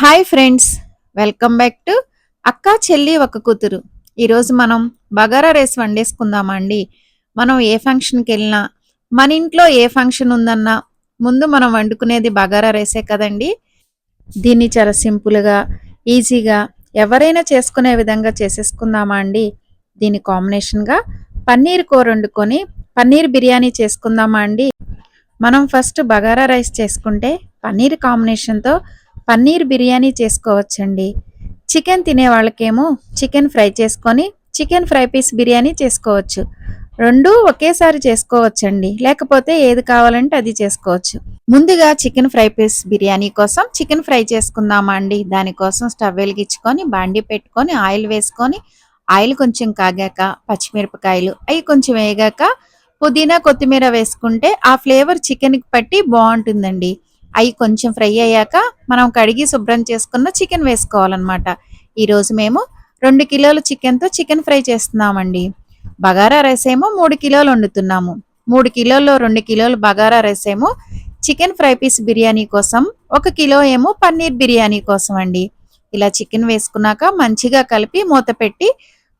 Hi friends welcome back to అక్క చెల్లి ఒక కూతురు. ఈరోజు మనం బగారా రైస్ వండేసుకుందామా అండి? మనం ఏ ఫంక్షన్కి వెళ్ళినా మన ఇంట్లో ఏ ఫంక్షన్ ఉందన్నా ముందు మనం వండుకునేది బగారా రైసే కదండి. దీన్ని చాలా సింపుల్గా ఈజీగా ఎవరైనా చేసుకునే విధంగా చేసేసుకుందామా అండి? దీని కాంబినేషన్గా పన్నీర్ కూర వండుకొని పన్నీర్ బిర్యానీ చేసుకుందామా అండి? మనం ఫస్ట్ బగారా రైస్ చేసుకుంటే పన్నీర్ కాంబినేషన్తో పన్నీర్ బిర్యానీ చేసుకోవచ్చండి. చికెన్ తినే వాళ్ళకేమో చికెన్ ఫ్రై చేసుకొని చికెన్ ఫ్రై పీస్ బిర్యానీ చేసుకోవచ్చు. రెండు ఒకేసారి చేసుకోవచ్చండి. లేకపోతే ఏది కావాలంటే అది చేసుకోవచ్చు. ముందుగా చికెన్ ఫ్రై పీస్ బిర్యానీ కోసం చికెన్ ఫ్రై చేసుకుందామా అండి? దానికోసం స్టవ్ వెలిగించుకొని బాండి పెట్టుకొని ఆయిల్ వేసుకొని ఆయిల్ కొంచెం కాగాక పచ్చిమిరపకాయలు అవి కొంచెం వేగాక పుదీనా కొత్తిమీర వేసుకుంటే ఆ ఫ్లేవర్ చికెన్కి పట్టి బాగుంటుందండి. అవి కొంచెం ఫ్రై అయ్యాక మనం కడిగి శుభ్రం చేసుకున్న చికెన్ వేసుకోవాలన్నమాట. ఈరోజు మేము రెండు కిలోల చికెన్తో చికెన్ ఫ్రై చేస్తున్నామండి. బగారా రైస్ ఏమో మూడు కిలోలు వండుతున్నాము. మూడు కిలోల్లో రెండు కిలోలు బగారా రైస్ ఏమో చికెన్ ఫ్రై పీస్ బిర్యానీ కోసం ఒక కిలో ఏమో పన్నీర్ బిర్యానీ కోసం అండి ఇలా చికెన్ వేసుకున్నాక మంచిగా కలిపి మూత పెట్టి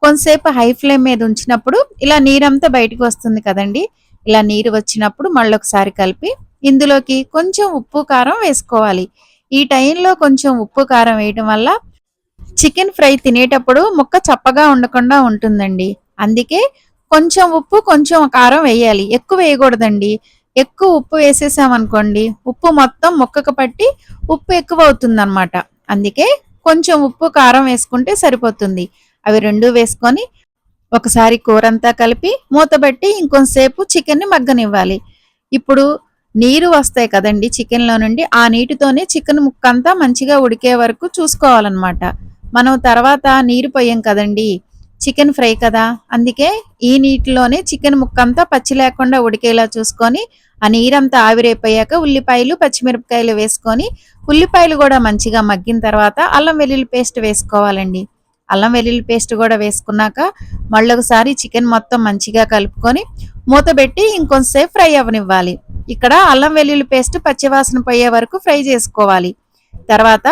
కొంతసేపు హై ఫ్లేమ్ మీద ఉంచినప్పుడు ఇలా నీరంతా బయటకు వస్తుంది కదండి. ఇలా నీరు వచ్చినప్పుడు మళ్ళొకసారి కలిపి ఇందులోకి కొంచెం ఉప్పు కారం వేసుకోవాలి. ఈ టైంలో కొంచెం ఉప్పు కారం వేయటం వల్ల చికెన్ ఫ్రై తినేటప్పుడు ముక్క చప్పగా ఉండకుండా ఉంటుందండి. అందుకే కొంచెం ఉప్పు కొంచెం కారం వేయాలి. ఎక్కువ వేయకూడదండి. ఎక్కువ ఉప్పు వేసేసామనుకోండి ఉప్పు మొత్తం ముక్కకు పట్టి ఉప్పు ఎక్కువ అవుతుంది అనమాట అందుకే కొంచెం ఉప్పు కారం వేసుకుంటే సరిపోతుంది. అవి రెండు వేసుకొని ఒకసారి కూరంతా కలిపి మూతబెట్టి ఇంకొంతసేపు చికెన్ని మగ్గనివ్వాలి. ఇప్పుడు నీరు వస్తాయి కదండి చికెన్లో నుండి ఆ నీటితోనే చికెన్ ముక్కంతా మంచిగా ఉడికే వరకు చూసుకోవాలన్నమాట. మనం తర్వాత నీరు పోయాం కదండి చికెన్ ఫ్రై కదా? అందుకే ఈ నీటిలోనే చికెన్ ముక్కంతా పచ్చి లేకుండా ఉడికేలా చూసుకొని ఆ నీరంతా ఆవిరైపోయాక ఉల్లిపాయలు పచ్చిమిరపకాయలు వేసుకొని ఉల్లిపాయలు కూడా మంచిగా మగ్గిన తర్వాత అల్లం వెల్లుల్లి పేస్ట్ వేసుకోవాలండి. అల్లం వెల్లుల్లి పేస్ట్ కూడా వేసుకున్నాక మళ్ళొకసారి చికెన్ మొత్తం మంచిగా కలుపుకొని మూత పెట్టి ఇంకొంతసేపు ఫ్రై అవ్వనివ్వాలి. ఇక్కడ అల్లం వెల్లుల్లి పేస్ట్ పచ్చివాసన పోయే వరకు ఫ్రై చేసుకోవాలి. తర్వాత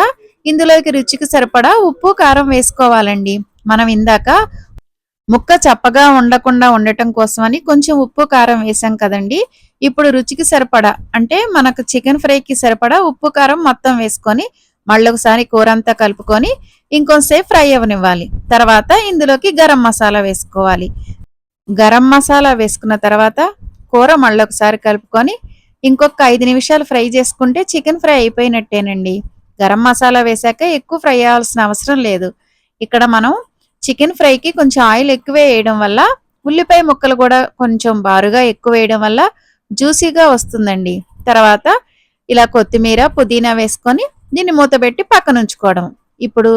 ఇందులోకి రుచికి సరిపడా ఉప్పు కారం వేసుకోవాలండి. మనం ఇందాక ముక్క చప్పగా ఉండకుండా ఉండటం కోసమని కొంచెం ఉప్పు కారం వేసాం కదండి. ఇప్పుడు రుచికి సరిపడా అంటే మనకు చికెన్ ఫ్రైకి సరిపడా ఉప్పు కారం మొత్తం వేసుకొని మళ్ళొకసారి కూర అంతా కలుపుకొని ఇంకొంతసేపు ఫ్రై అవ్వనివ్వాలి తర్వాత ఇందులోకి గరం మసాలా వేసుకోవాలి. గరం మసాలా వేసుకున్న తర్వాత కూర మళ్ళీ ఒకసారి కలుపుకొని ఇంకొక ఐదు నిమిషాలు ఫ్రై చేసుకుంటే చికెన్ ఫ్రై అయిపోయినట్టేనండి. గరం మసాలా వేసాక ఎక్కువ ఫ్రై అవ్వాల్సిన అవసరం లేదు. ఇక్కడ మనం చికెన్ ఫ్రైకి కొంచెం ఆయిల్ ఎక్కువ వేయడం వల్ల ఉల్లిపాయ ముక్కలు కూడా కొంచెం బారుగా ఎక్కువ వేయడం వల్ల జ్యూసీగా వస్తుందండి. తర్వాత ఇలా కొత్తిమీర పుదీనా వేసుకొని దీన్ని మూతబెట్టి పక్కన ఉంచుకోవడం. ఇప్పుడు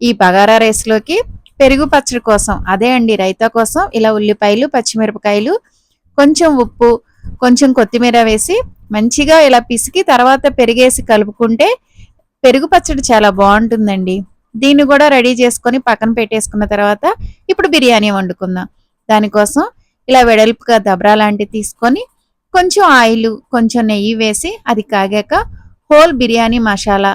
ఈ బగారా రైస్లోకి పెరుగు పచ్చడి కోసం అదే అండి రైతా కోసం ఇలా ఉల్లిపాయలు పచ్చిమిరపకాయలు కొంచెం ఉప్పు కొంచెం కొత్తిమీర వేసి మంచిగా ఇలా పిసికి తర్వాత పెరిగేసి కలుపుకుంటే పెరుగు పచ్చడి చాలా బాగుంటుందండి. దీన్ని కూడా రెడీ చేసుకొని పక్కన పెట్టేసుకున్న తర్వాత ఇప్పుడు బిర్యానీ వండుకుందాం. దానికోసం ఇలా వెడల్పుగా దబరా లాంటివి తీసుకొని కొంచెం ఆయిల్ కొంచెం నెయ్యి వేసి అది కాగాక హోల్ బిర్యానీ మసాలా.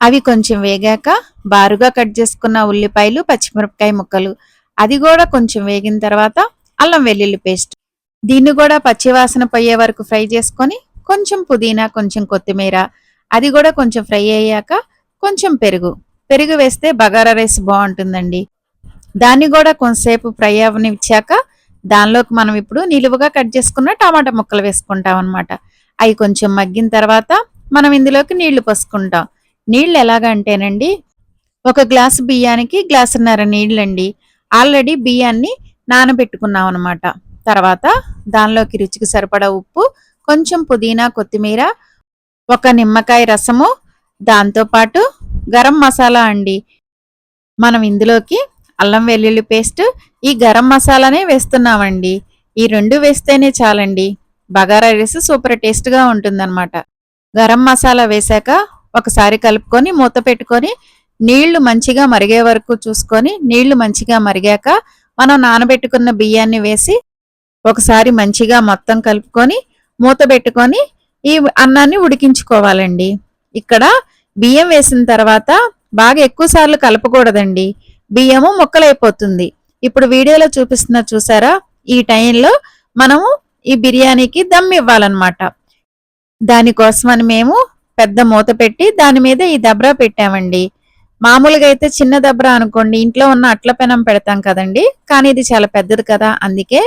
అవి కొంచెం వేగాక బారుగా కట్ చేసుకున్న ఉల్లిపాయలు పచ్చిమిరపకాయ ముక్కలు. అది కూడా కొంచెం వేగిన తర్వాత అల్లం వెల్లుల్లి పేస్ట్. దీన్ని కూడా పచ్చివాసన పోయే వరకు ఫ్రై చేసుకొని కొంచెం పుదీనా కొంచెం కొత్తిమీర అది కూడా కొంచెం ఫ్రై అయ్యాక కొంచెం పెరుగు. పెరుగు వేస్తే బగారా రైస్ బాగుంటుందండి. దాన్ని కూడా కొంతసేపు ఫ్రై అవనిచ్చాక దానిలోకి మనం ఇప్పుడు నిలువుగా కట్ చేసుకున్న టమాటా ముక్కలు వేసుకుంటాం అనమాట అవి కొంచెం మగ్గిన తర్వాత మనం ఇందులోకి నీళ్ళు పోసుకుంటాం. నీళ్ళు ఎలాగంటేనండి ఒక గ్లాసు బియ్యానికి గ్లాసున్నర నీళ్ళండి. ఆల్రెడీ బియ్యాన్ని నానబెట్టుకున్నాం అనమాట తర్వాత దానిలోకి రుచికి సరిపడా ఉప్పు కొంచెం పుదీనా కొత్తిమీర ఒక నిమ్మకాయ రసము దాంతోపాటు గరం మసాలా అండి. మనం ఇందులోకి అల్లం వెల్లుల్లి పేస్ట్ ఈ గరం మసాలానే వేస్తున్నామండి. ఈ రెండు వేస్తేనే చాలండి. బగారా రైస్ సూపర్ టేస్ట్గా ఉంటుందన్నమాట. గరం మసాలా వేశాక ఒకసారి కలుపుకొని మూత పెట్టుకొని నీళ్ళు మంచిగా మరిగే వరకు చూసుకొని నీళ్ళు మంచిగా మరిగాక మనం నానబెట్టుకున్న బియ్యాన్ని వేసి ఒకసారి మంచిగా మొత్తం కలుపుకొని మూత పెట్టుకొని ఈ అన్నాన్ని ఉడికించుకోవాలండి. ఇక్కడ బియ్యం వేసిన తర్వాత బాగా ఎక్కువ సార్లు కలపకూడదండి. బియ్యము ముక్కలైపోతుంది. ఇప్పుడు వీడియోలో చూపిస్తున్న చూసారా? ఈ టైంలో మనము ఈ బిర్యానీకి దమ్ ఇవ్వాలన్నమాట. దానికోసమని మేము పెద్ద మూత పెట్టి దాని మీద ఈ దబ్రా పెట్టామండి. మామూలుగా అయితే చిన్న దబ్రా అనుకోండి ఇంట్లో ఉన్న అట్ల పెనం పెడతాం కదండి. కానీ ఇది చాలా పెద్దది కదా అందుకే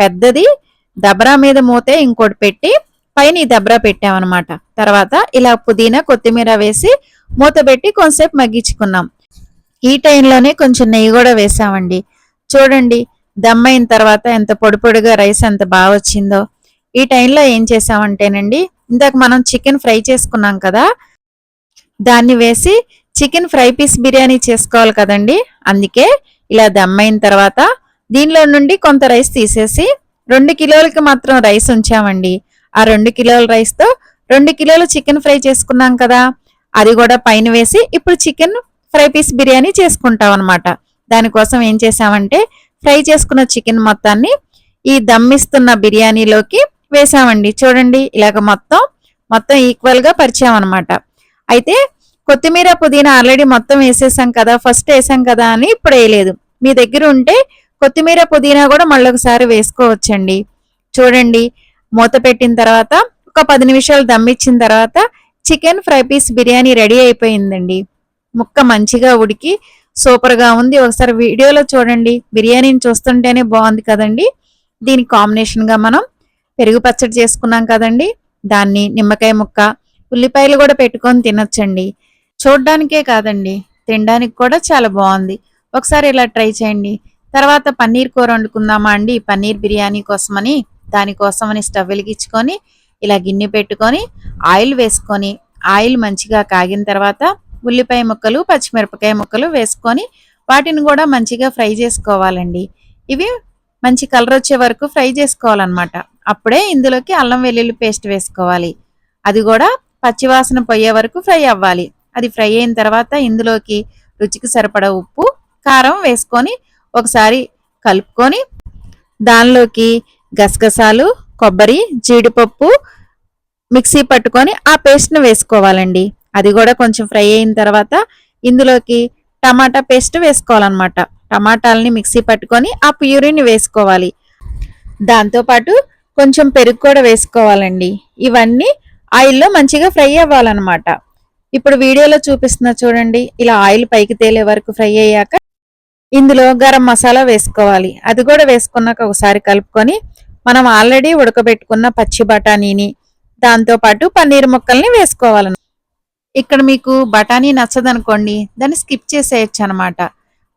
పెద్దది. దబ్రా మీద మూతే ఇంకోటి పెట్టి పైన ఈ దబ్రా పెట్టామన్నమాట. తర్వాత ఇలా పుదీనా కొత్తిమీర వేసి మూత పెట్టి కొంతసేపు మగ్గించుకున్నాం. ఈ టైంలోనే కొంచెం నెయ్యి కూడా వేసామండి. చూడండి దమ్ అయిన తర్వాత ఎంత పొడి పొడిగా రైస్ ఎంత బాగా వచ్చిందో. ఈ టైంలో ఏం చేసామంటేనండి ఇందాక మనం చికెన్ ఫ్రై చేసుకున్నాం కదా దాన్ని వేసి చికెన్ ఫ్రై పీస్ బిర్యానీ చేసుకోవాలి కదండి. అందుకే ఇలా దమ్ అయిన తర్వాత దీనిలో నుండి కొంత రైస్ తీసేసి రెండు కిలోలకి మాత్రం రైస్ ఉంచామండి. ఆ రెండు కిలోల రైస్తో రెండు కిలోలు చికెన్ ఫ్రై చేసుకున్నాం కదా. అది కూడా పైన వేసి ఇప్పుడు చికెన్ ఫ్రై పీస్ బిర్యానీ చేసుకుంటాం అనమాట దానికోసం ఏం చేసామంటే ఫ్రై చేసుకున్న చికెన్ మొత్తాన్ని ఈ దమ్మిస్తున్న బిర్యానీలోకి వేసామండి. చూడండి ఇలాగ మొత్తం మొత్తం ఈక్వల్గా పరిచామన్నమాట అయితే కొత్తిమీర పుదీనా ఆల్రెడీ మొత్తం వేసేసాం కదా ఫస్ట్ వేసాం కదా అని ఇప్పుడు వేయలేదు. మీ దగ్గర ఉంటే కొత్తిమీర పుదీనా కూడా మళ్ళొకసారి వేసుకోవచ్చండి. చూడండి మూత పెట్టిన తర్వాత ఒక పది నిమిషాలు దమ్మిచ్చిన తర్వాత chicken fry piece biryani ready అయిపోయిందండి. ముక్క మంచిగా ఉడికి సూపర్గా ఉంది. ఒకసారి వీడియోలో చూడండి బిర్యానీని చూస్తుంటేనే బాగుంది కదండి. దీని కాంబినేషన్గా మనం పెరుగు పచ్చడి చేసుకున్నాం కదండి. దాన్ని నిమ్మకాయ ముక్క ఉల్లిపాయలు కూడా పెట్టుకొని తినొచ్చండి. చూడ్డానికే కాదండి తినడానికి కూడా చాలా బాగుంది. ఒకసారి ఇలా ట్రై చేయండి. తర్వాత పన్నీర్ కూర వండుకుందామా అండి? పన్నీర్ బిర్యానీ కోసమని దానికోసమని స్టవ్ వెలిగించుకొని ఇలా గిన్నె పెట్టుకొని ఆయిల్ వేసుకొని ఆయిల్ మంచిగా కాగిన తర్వాత ఉల్లిపాయ ముక్కలు పచ్చిమిరపకాయ ముక్కలు వేసుకొని వాటిని కూడా మంచిగా ఫ్రై చేసుకోవాలండి. ఇవి మంచి కలర్ వచ్చే వరకు ఫ్రై చేసుకోవాలన్నమాట. అప్పుడే ఇందులోకి అల్లం వెల్లుల్లి పేస్ట్ వేసుకోవాలి. అది కూడా పచ్చివాసన పోయే వరకు ఫ్రై అవ్వాలి. అది ఫ్రై అయిన తర్వాత ఇందులోకి రుచికి సరిపడ ఉప్పు కారం వేసుకొని ఒకసారి కలుపుకొని దానిలోకి గసగసాలు కొబ్బరి జీడిపప్పు మిక్సీ పట్టుకొని ఆ పేస్ట్ను వేసుకోవాలండి. అది కూడా కొంచెం ఫ్రై అయిన తర్వాత ఇందులోకి టమాటా పేస్ట్ వేసుకోవాలన్నమాట. టమాటాలని మిక్సీ పట్టుకొని ఆ ప్యూరిని వేసుకోవాలి. దాంతోపాటు కొంచెం పెరుగు కూడా వేసుకోవాలండి. ఇవన్నీ ఆయిల్లో మంచిగా ఫ్రై అవ్వాలన్నమాట. ఇప్పుడు వీడియోలో చూపిస్తున్న చూడండి ఇలా ఆయిల్ పైకి తేలే వరకు ఫ్రై అయ్యాక ఇందులో గరం మసాలా వేసుకోవాలి. అది కూడా వేసుకున్నాక ఒకసారి కలుపుకొని మనం ఆల్రెడీ ఉడకబెట్టుకున్న పచ్చి బఠానీని దాంతోపాటు పన్నీర్ ముక్కల్ని వేసుకోవాలను ఇక్కడ మీకు బఠానీ నచ్చదనుకోండి దాన్ని స్కిప్ చేసేయచ్చు అనమాట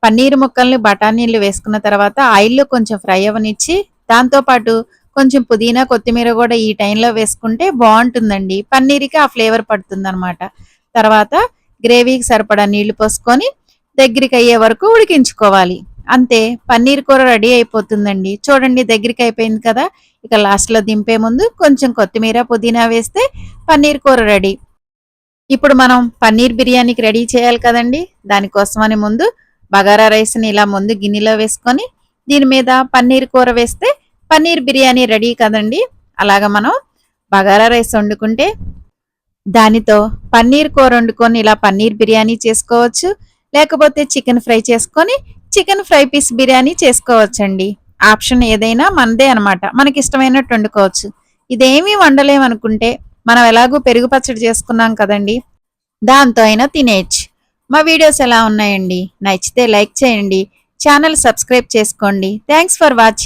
పన్నీర్ ముక్కల్ని బఠానీలు వేసుకున్న తర్వాత ఆయిల్లో కొంచెం ఫ్రై అవనిచ్చి దాంతోపాటు కొంచెం పుదీనా కొత్తిమీర కూడా ఈ టైంలో వేసుకుంటే బాగుంటుందండి. పన్నీర్కి ఆ ఫ్లేవర్ పడుతుంది తర్వాత గ్రేవీకి సరిపడా నీళ్ళు పోసుకొని దగ్గరికి అయ్యే వరకు ఉడికించుకోవాలి. అంతే పన్నీర్ కూర రెడీ అయిపోతుందండి. చూడండి దగ్గరికి అయిపోయింది కదా. ఇక లాస్ట్లో దింపే ముందు కొంచెం కొత్తిమీర పుదీనా వేస్తే పన్నీర్ కూర రెడీ. ఇప్పుడు మనం పన్నీర్ బిర్యానీకి రెడీ చేయాలి కదండి. దానికోసమని ముందు బగారా రైస్ని ఇలా ముందు గిన్నెలో వేసుకొని దీని మీద పన్నీర్ కూర వేస్తే పన్నీర్ బిర్యానీ రెడీ కదండి. అలాగ మనం బగారా రైస్ వండుకుంటే దానితో పన్నీర్ కూర వండుకొని ఇలా పన్నీర్ బిర్యానీ చేసుకోవచ్చు. లేకపోతే చికెన్ ఫ్రై చేసుకొని చికెన్ ఫ్రై పీస్ బిర్యానీ చేసుకోవచ్చండి. ఆప్షన్ ఏదైనా మనదే అనమాట మనకి ఇష్టమైనట్టు వండుకోవచ్చు. ఇదేమీ వండలేమనుకుంటే మనం ఎలాగూ పెరుగు పచ్చడి చేసుకున్నాం కదండి. దాంతో అయినా తినేయచ్చు. మా వీడియోస్ ఎలా ఉన్నాయండి? నచ్చితే లైక్ చేయండి. ఛానల్ సబ్స్క్రైబ్ చేసుకోండి. Thanks for watching